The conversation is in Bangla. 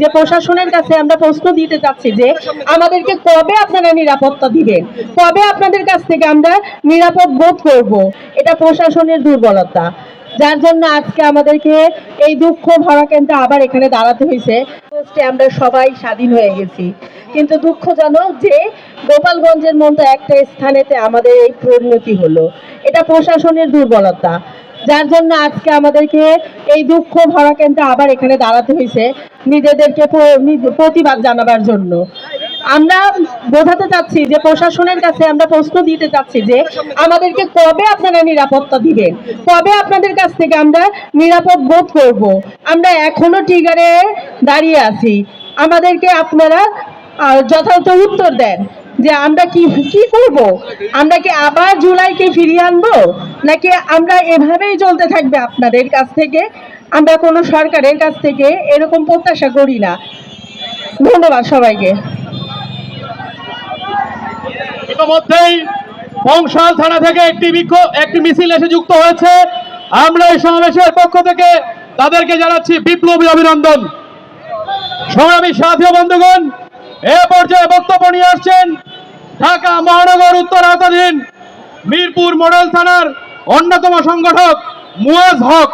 যে প্রশাসনের কাছে আমরা প্রশ্ন দিতে চাচ্ছি যে আমাদেরকে কবে আপনারা নিরাপত্তা দিবেন? কবে আপনাদের কাছ থেকে আমরা নিরাপদ বোধ করব? এটা প্রশাসনের দুর্বলতা। যার জন্য আজকে আমাদেরকে এই দুঃখ ভরা কেন্দ্রে আবার এখানে দাঁড়াতে হয়েছে। আমরা সবাই স্বাধীন হয়ে গেছি। কিন্তু দুঃখজনক যে গোপালগঞ্জের মতো একটা স্থানেতে আমাদের এই পরিণতি হলো। এটা প্রশাসনের দুর্বলতা। যার জন্য আজকে আমাদেরকে এই দুঃখ ভরা কেন্দ্রে আবার এখানে দাঁড়াতে হয়েছে। নিজেদেরকে প্রতিবাদ জানাবার জন্য। আমরা বোঝাতে চাচ্ছি যে প্রশাসনের কাছে আমরা প্রশ্ন দিতে চাচ্ছি যে আমাদেরকে কবে আপনারা নিরাপত্তা দিবেন? কবে আপনাদের কাছ থেকে আমরা নিরাপদ বোধ করব? আমরা এখনও টিগারে দাঁড়িয়ে আছি। আমাদেরকে আপনারা যথাযথ উত্তর দেন। যে আমরা কি কি করব? আমরা কি আবার জুলাইকে ফিরিয়ে আনব? নাকি আমরা এভাবেই চলতে থাকবে আপনাদের কাছ থেকে? আমরা কোনো সরকারের কাছ থেকে এরকম প্রত্যাশা করি না। ধন্যবাদ সবাইকে। ইতিমধ্যেই বংশাল থানা থেকে একটি বিক্ষোভ, একটি মিছিল এসে যুক্ত হয়েছে। আমরা এই সমাবেশের পক্ষ থেকে তাদেরকে জানাচ্ছি বিপ্লবী অভিনন্দন। সংগ্রামী সাথী বন্ধুগণ, এ পর্যায়ে বক্তব্য নিয়ে আসছেন ঢাকা মহানগর উত্তর আওতাধীন মিরপুর মডেল থানার অন্যতম সংগঠক মুয়াজ হক।